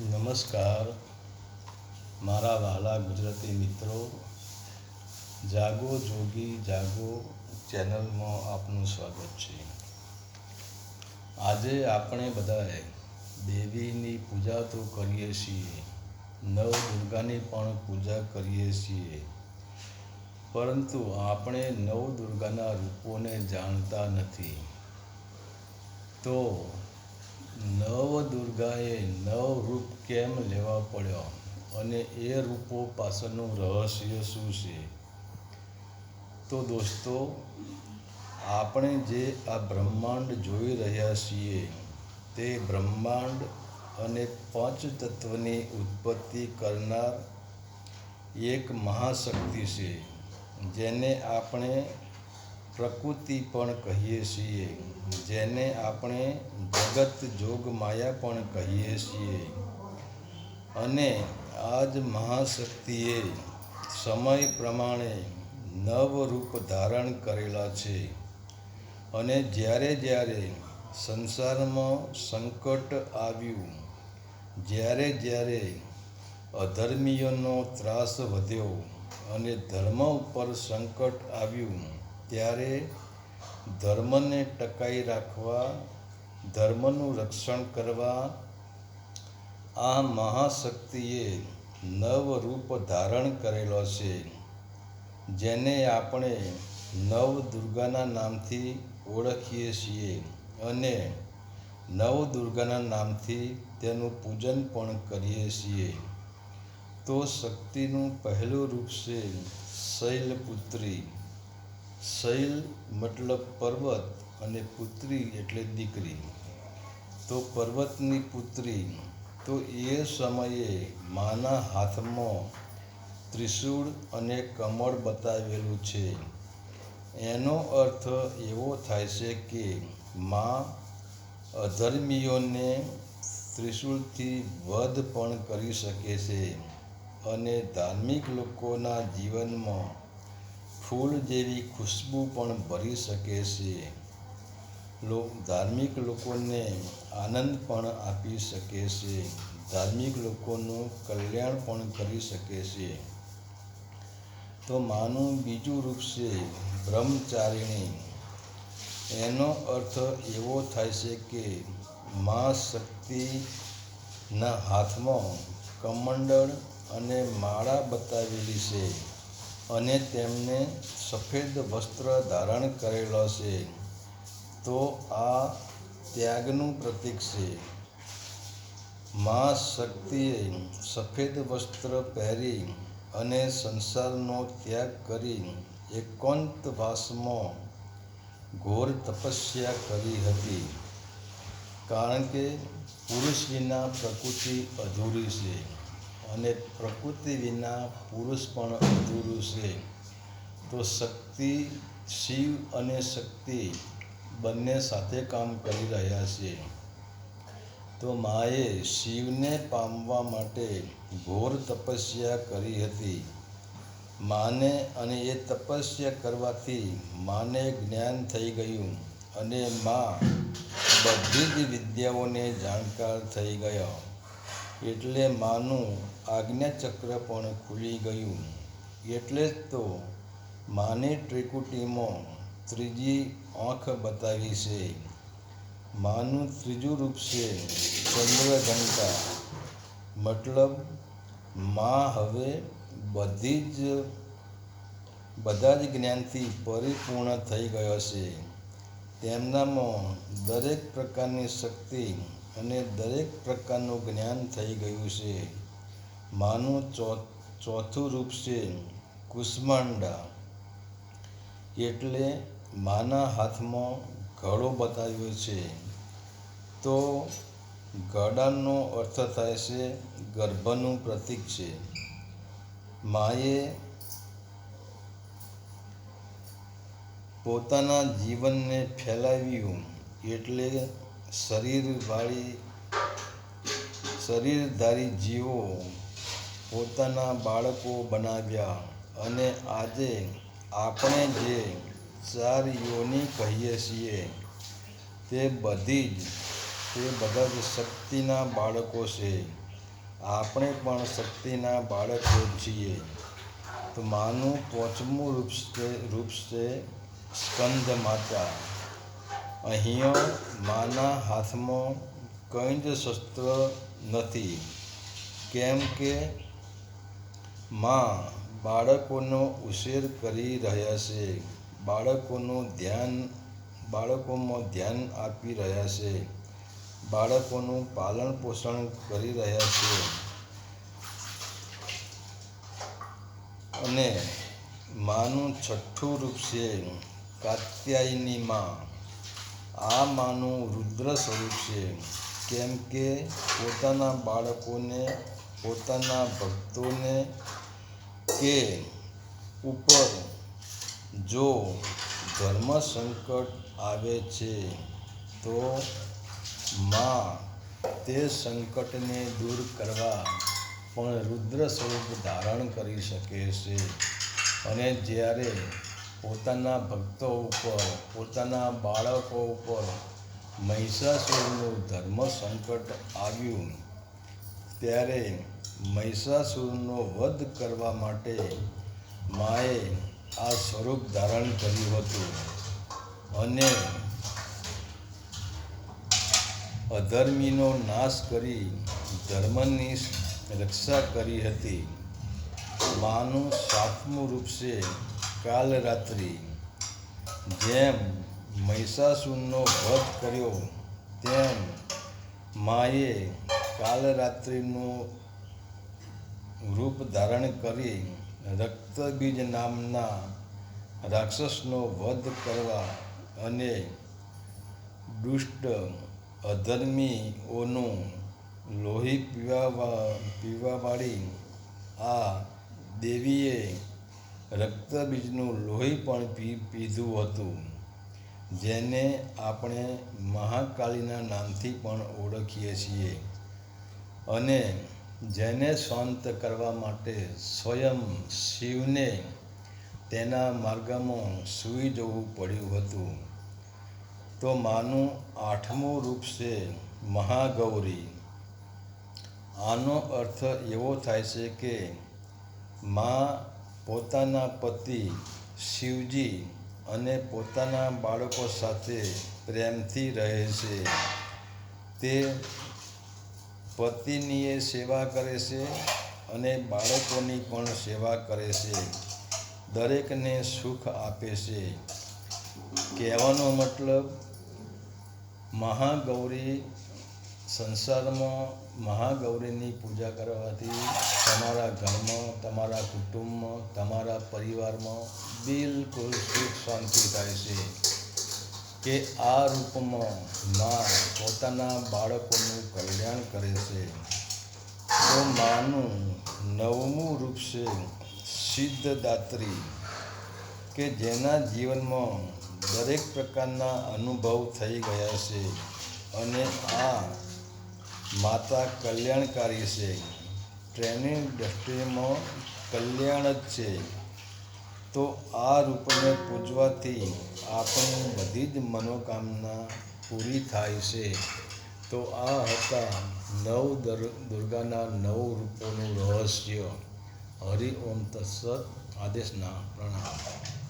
નમસ્કાર. મારા વહાલા ગુજરાતી મિત્રો, જાગો જોગી, જાગો ચેનલમાં આપનું સ્વાગત છે. આજે આપણે બધાએ દેવીની પૂજા તો કરીએ છીએ નવ દુર્ગાની પણ પૂજા કરીએ છીએ. પરંતુ આપણે નવ દુર્ગાના રૂપોને જાણતા નથી. તો નવ દુર્ગાએ નવ રૂપ કેમ લેવા પડ્યો? અને એ રૂપો પાછળનું રહસ્ય શું છે? તો દોસ્તો, આપણે જે આ બ્રહ્માંડ જોઈ રહ્યા છીએ, તે બ્રહ્માંડ અને પાંચ તત્વની ઉત્પત્તિ કરનાર એક મહાશક્તિ છે, જેને આપણે પ્રકૃતિ પણ કહીએ છીએ, જેને આપણે જગત જોગ માયા પણ કહીએ છીએ. અને આ જ મહાશક્તિએ સમય પ્રમાણે નવ રૂપ ધારણ કરેલા છે. અને જ્યારે જ્યારે સંસારમાં સંકટ આવ્યું, જ્યારે જ્યારે અધર્મીઓનો ત્રાસ વધ્યો અને ધર્મ ઉપર સંકટ આવ્યું ત્યારે ધર્મને ટકાઈ રાખવા, ધર્મનું રક્ષણ કરવા આ મહાશક્તિએ નવ રૂપ ધારણ કરેલો છે, જેને આપણે નવ દુર્ગાના નામથી ઓળખીએ છીએ અને નવ દુર્ગાના નામથી તેનું પૂજન પણ કરીએ છીએ. તો શક્તિનું પહેલું રૂપ છે શૈલપુત્રી. શૈલ, મતલબ પર્વત અને પુત્રી એટલે દીકરી. તો પર્વતની પુત્રી, તો એ સમયે માના હાથમાં ત્રિશૂળ અને કમળ બતાવેલું છે. એનો અર્થ એવો થાય છે કે મા અધર્મીઓને ત્રિશૂળથી વધ પણ કરી શકે છે અને ધાર્મિક લોકોના જીવનમાં ફૂલ જેવી ખુશ્બુ પણ ભરી શકે છે. ધાર્મિક લોકોને આનંદ પણ આપી શકે છે. ધાર્મિક લોકોનું કલ્યાણ પણ કરી શકે છે. તો માનું બીજું રૂપ છે બ્રહ્મચારિણી. એનો અર્થ એવો થાય છે કે મા શક્તિના હાથમાં કમંડળ અને માળા બતાવેલી છે. અને તેમને સફેદ વસ્ત્ર ધારણ કરેલો છે. તો આ ત્યાગનું પ્રતીક છે. મા શક્તિએ સફેદ વસ્ત્ર પહેરી અને સંસારનો ત્યાગ કરી એકાંતવાસમાં ઘોર તપસ્યા કરી હતી. કારણ કે પુરુષ વિના પ્રકૃતિ અધૂરી છે. અને પ્રકૃતિ વિના પુરુષ પણ અધૂરું છે. તો શક્તિ, શિવ અને શક્તિ બંને સાથે કામ કરી રહ્યા છે. તો માએ શિવને પામવા માટે ઘોર તપસ્યા કરી હતી. માને અને એ તપસ્યા કરવાથી માને જ્ઞાન થઈ ગયું અને મા બધી જ વિદ્યાઓને જાણકાર થઈ ગયા. એટલે માનું આજ્ઞાચક્ર પણ ખુલી ગયું. એટલે જ તો માને ત્રિકુટીમાં ત્રીજી આંખ બતાવી છે. માનું ત્રીજું રૂપ છે ચંદ્રઘંટા. મતલબમાં હવે બધી જ, બધા જ જ્ઞાનથી પરિપૂર્ણ થઈ ગયો છે. તેમનામાં દરેક પ્રકારની શક્તિ અને દરેક પ્રકારનું જ્ઞાન થઈ ગયું છે. માનું ચોથું રૂપ છે કુષ્માંડા. એટલે માના હાથમાં ઘડો બતાવ્યો છે. તો ગડાનો અર્થ થાય છે ગર્ભનું પ્રતીક છે. માએ પોતાના જીવનને ફેલાવ્યું એટલે શરીરવાળી, શરીરધારી જીવો પોતાના બાળકો બનાવ્યા અને આજે આપણે જે ચાર યોની કહીએ છીએ, તે બધી જ, તે બધા જ શક્તિના બાળકો છે. આપણે પણ શક્તિના બાળકો છીએ. તો માનું પાંચમું રૂપ છે રૂપ છે સ્કંદ માતા. અહીંયા માના હાથમાં કંઈ જ શસ્ત્ર નથી. કેમ કે માં બાળકોનો ઉછેર કરી રહ્યા છે. બાળકોનું ધ્યાન, બાળકોમાં ધ્યાન આપી રહ્યા છે. બાળકોનું પાલન પોષણ કરી રહ્યા છે. અને માનું છઠ્ઠું રૂપ છે કાત્યાયની માં. આ માનું રુદ્ર સ્વરૂપ છે. કેમ કે પોતાના બાળકોને, પોતાના ભક્તોને કે ઉપર જો ધર્મ સંકટ આવે છે, તો માં તે સંકટને દૂર કરવા પણ રુદ્ર સ્વરૂપ ધારણ કરી શકે છે. અને જ્યારે પોતાના ભક્તો ઉપર, પોતાના બાળકો ઉપર મહિષાસુરનું ધર્મ સંકટ આવ્યું, ત્યારે મહિષાસુરનો વધ કરવા માટે માએ આ સ્વરૂપ ધારણ કર્યું હતું અને અધર્મીનો નાશ કરી ધર્મની રક્ષા કરી હતી. માનું સાતમું રૂપ છે કાલરાત્રિ. જેમ મહિષાસુરનો વધ કર્યો, તેમ માએ કાલરાત્રિનું રૂપ ધારણ કરી રક્તબીજ નામના રાક્ષસનો વધ કરવા અને દુષ્ટ અધર્મીઓનું લોહી પીવા પીવાવાળી આ દેવીએ રક્તબીજનું લોહી પણ પી, પીધું હતું, જેને આપણે મહાકાળીના નામથી પણ ઓળખીએ છીએ. અને જેને શાંત કરવા માટે સ્વયં શિવને તેના માર્ગમાં સૂઈ જવું પડ્યું હતું. તો માનું આઠમું રૂપ છે મહાગૌરી. આનો અર્થ એવો થાય છે કે મા પોતાના પતિ શિવજી અને પોતાના બાળકો સાથે પ્રેમથી રહે છે. તે પતિની એ સેવા કરે છે અને બાળકોની પણ સેવા કરે છે. દરેકને સુખ આપે છે. કહેવાનો મતલબ, મહાગૌરી સંસારમાં મહાગૌરીની પૂજા કરવાથી તમારા ઘરમાં, તમારા કુટુંબમાં, તમારા પરિવારમાં બિલકુલ સુખ શાંતિ થાય છે. કે આ રૂપમાં મા પોતાના બાળકોનું કલ્યાણ કરે છે, તો માનું નવમું રૂપ છે સિદ્ધદાત્રી, કે જેના જીવનમાં દરેક પ્રકારના અનુભવ થઈ ગયા છે અને આ માતા કલ્યાણકારી છે. ટ્રેનિંગ દ્રષ્ટિમાં કલ્યાણ જ છે. તો આ રૂપને પૂજવાથી આપણી બધી જ મનોકામના પૂરી થાય છે. તો આ હતા નવ દર, દુર્ગાના નવ રૂપોનું રહસ્ય. હરિ ઓમ તત્સત આદેશના પ્રણામ.